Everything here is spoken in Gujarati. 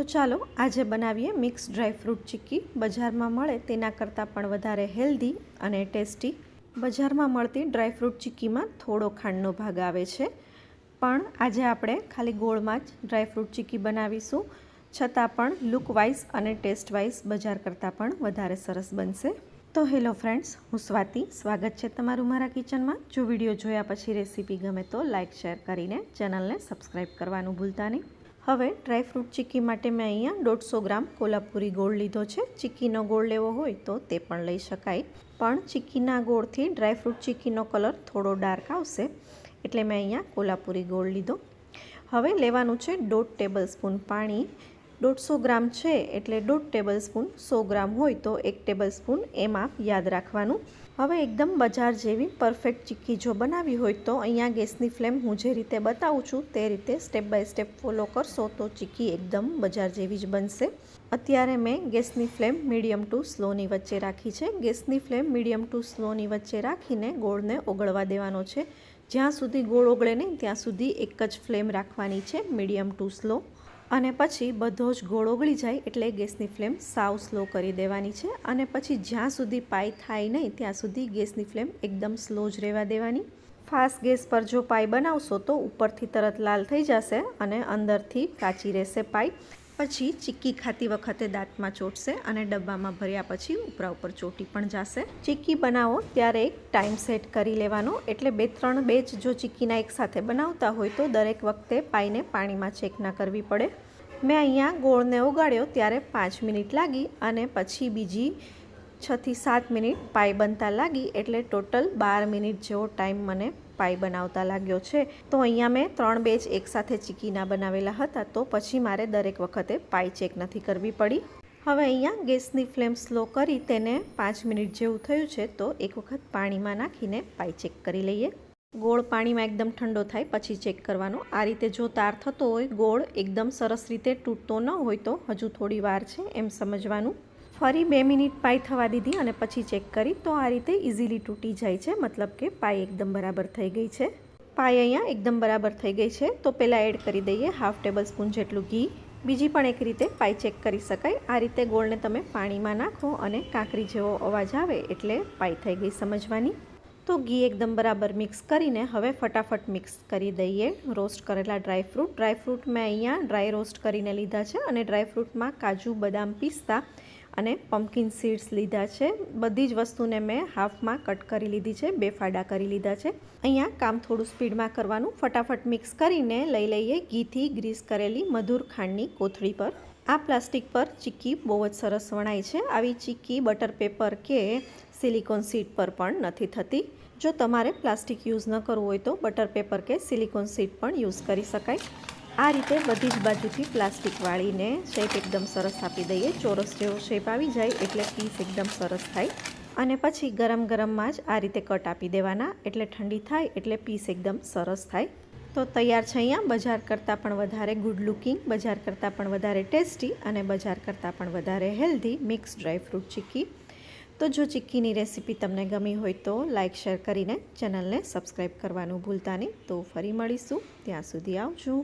તો ચાલો આજે બનાવીએ મિક્સ ડ્રાયફ્રૂટ ચીક્કી. બજારમાં મળે તેના કરતાં પણ વધારે હેલ્ધી અને ટેસ્ટી. બજારમાં મળતી ડ્રાયફ્રૂટ ચીક્કીમાં થોડો ખાંડનો ભાગ આવે છે. પણ આજે આપણે ખાલી ગોળમાં જ ડ્રાયફ્રૂટ ચીક્કી બનાવીશું. છતાં પણ લુક વાઇઝ અને ટેસ્ટ વાઇઝ બજાર કરતાં પણ વધારે સરસ બનશે. તો હેલો ફ્રેન્ડ્સ, હું સ્વાતિ. સ્વાગત છે તમારું મારા કિચનમાં. જો વીડિયો જોયા પછી રેસીપી ગમે તો લાઇક, શેર કરીને ચેનલને સબસ્ક્રાઈબ કરવાનું ભૂલતા નહીં. હવે ડ્રાયફ્રૂટ ચીક્કી માટે મેં અહીંયા દોઢસો ગ્રામ કોલ્હાપુરી ગોળ લીધો છે. ચીક્કીનો ગોળ લેવો હોય તો તે પણ લઈ શકાય. પણ ચીક્કીના ગોળથી ડ્રાયફ્રૂટ ચીક્કીનો કલર થોડો ડાર્ક આવશે એટલે મેં અહીંયા કોલ્હાપુરી ગોળ લીધો. હવે લેવાનું છે દોઢ ટેબલ સ્પૂન પાણી. દોઢસો ગ્રામ છે એટલે દોઢ ટેબલ સ્પૂન સો ગ્રામ હોય તો એક ટેબલ સ્પૂન એમાં યાદ રાખવાનું. હવે એકદમ બજાર જેવી પરફેક્ટ ચીક્કી જો બનાવી હોય તો અહીંયા ગેસની ફ્લેમ હું જે રીતે બતાવું છું તે રીતે સ્ટેપ બાય સ્ટેપ ફોલો કરશો તો ચીક્કી એકદમ બજાર જેવી જ બનશે. અત્યારે મેં ગેસની ફ્લેમ મીડિયમ ટુ સ્લોની વચ્ચે રાખી છે. ગેસની ફ્લેમ મીડિયમ ટુ સ્લોની વચ્ચે રાખીને ગોળને ઓગળવા દેવાનો છે. જ્યાં સુધી ગોળ ઓગળે નહીં, ત્યાં સુધી એક જ ફ્લેમ રાખવાની છે મીડિયમ ટુ સ્લો. અને પછી બધો જ ગોળ ઓગળી જાય એટલે ગેસની ફ્લેમ સાવ સ્લો કરી દેવાની છે અને પછી જ્યાં સુધી પાઈ થાય નહીં ત્યાં સુધી ગેસની ફ્લેમ એકદમ સ્લો જ રહેવા દેવાની. ફાસ્ટ ગેસ પર જો પાઈ બનાવશો તો ઉપરથી તરત લાલ થઈ જશે અને અંદરથી કાચી રહેશે પાઈ. પછી ચીક્કી ખાતી વખતે દાંતમાં ચોટશે અને ડબ્બામાં ભર્યા પછી ઉપરા ઉપર ચોટી પણ જશે. ચીક્કી બનાવો ત્યારે એક ટાઈમ સેટ કરી લેવાનો. એટલે બે, ત્રણ બેચ જો ચીક્કીના એકસાથે બનાવતા હોય તો દરેક વખતે પાઈને પાણીમાં ચેક ના કરવી પડે. મેં અહીંયા ગોળને ઓગાળ્યો ત્યારે પાંચ મિનિટ લાગી અને પછી બીજી છથી સાત મિનિટ પાઈ બનતા લાગી એટલે ટોટલ બાર મિનિટ જેવો ટાઈમ મને પાઈ બનાવતા લાગ્યો છે. તો અહીંયા મેં ત્રણ બેચ એકસાથે ચીકીના બનાવેલા હતા, તો પછી મારે દરેક વખતે પાઈ ચેક નથી કરવી પડી. હવે અહીંયા ગેસની ફ્લેમ સ્લો કરી તેને પાંચ મિનિટ જેવું થયું છે, તો એક વખત પાણીમાં નાખીને પાઈ ચેક કરી લઈએ. ગોળ પાણીમાં એકદમ ઠંડો થાય, પછી ચેક કરવાનો. આ રીતે જો તાર થતો હોય, ગોળ એકદમ સરસ રીતે તૂટતો ન હોય તો હજુ થોડી વાર છે એમ સમજવાનું. ફરી બે મિનિટ પાઈ થવા દીધી અને પછી ચેક કરી તો આ રીતે ઇઝીલી તૂટી જાય છે. મતલબ કે પાઈ એકદમ બરાબર થઈ ગઈ છે. પાઈ અહીંયા એકદમ બરાબર થઈ ગઈ છે. તો પહેલાં એડ કરી દઈએ હાફ ટેબલ સ્પૂન જેટલું ઘી. બીજી પણ એક રીતે પાઈ ચેક કરી શકાય. આ રીતે ગોળને તમે પાણીમાં નાખો અને કાંકરી જેવો અવાજ આવે એટલે પાઈ થઈ ગઈ સમજવાની. તો ઘી એકદમ બરાબર મિક્સ કરીને હવે ફટાફટ મિક્સ કરી દઈએ. રોસ્ટ કરેલા ડ્રાયફ્રૂટ ડ્રાયફ્રૂટ ડ્રાય ફ્રૂટ મેં અહીંયા ડ્રાય રોસ્ટ કરીને લીધા છે અને ડ્રાયફ્રૂટમાં કાજુ, બદામ પિસ્તા અને પમ્પકિન સીડ્સ લીધા છે. બધી જ વસ્તુને મેં હાફમાં કટ કરી લીધી છે, બે ફાડા કરી લીધા છે. અહીંયા કામ થોડું સ્પીડમાં કરવાનું. ફટાફટ મિક્સ કરીને લઈ લઈએ ઘીથી ગ્રીસ કરેલી મધુર ખાંડની કોથળી પર. આ પ્લાસ્ટિક પર ચીક્કી બહુ જ સરસ વણાય છે. આવી ચીક્કી બટર પેપર કે સિલિકોન સીટ પર પણ નથી થતી. જો તમારે પ્લાસ્ટિક યુઝ ન કરવું હોય તો બટર પેપર કે સિલિકોન સીટ પણ યુઝ કરી શકાય. આ રીતે બધી જ બાજુથી પ્લાસ્ટિક વાળીને શેપ એકદમ સરસ આપી દઈએ. ચોરસ જેવો શેપ આવી જાય એટલે પીસ એકદમ સરસ થાય. અને પછી ગરમ ગરમમાં જ આ રીતે કટ આપી દેવાના. એટલે ઠંડી થાય એટલે પીસ એકદમ સરસ થાય. તો તૈયાર છે અહીંયા. બજાર કરતાં પણ વધારે ગુડ લુકિંગ બજાર કરતાં પણ વધારે ટેસ્ટી અને બજાર કરતાં પણ વધારે healthy mix dry fruit chikki. તો જો ચીક્કીની રેસીપી તમને ગમી હોય તો લાઇક શેર કરીને ચેનલને સબસ્ક્રાઈબ કરવાનું ભૂલતા નહીં. તો ફરી મળીશું. ત્યાં સુધી આવજો.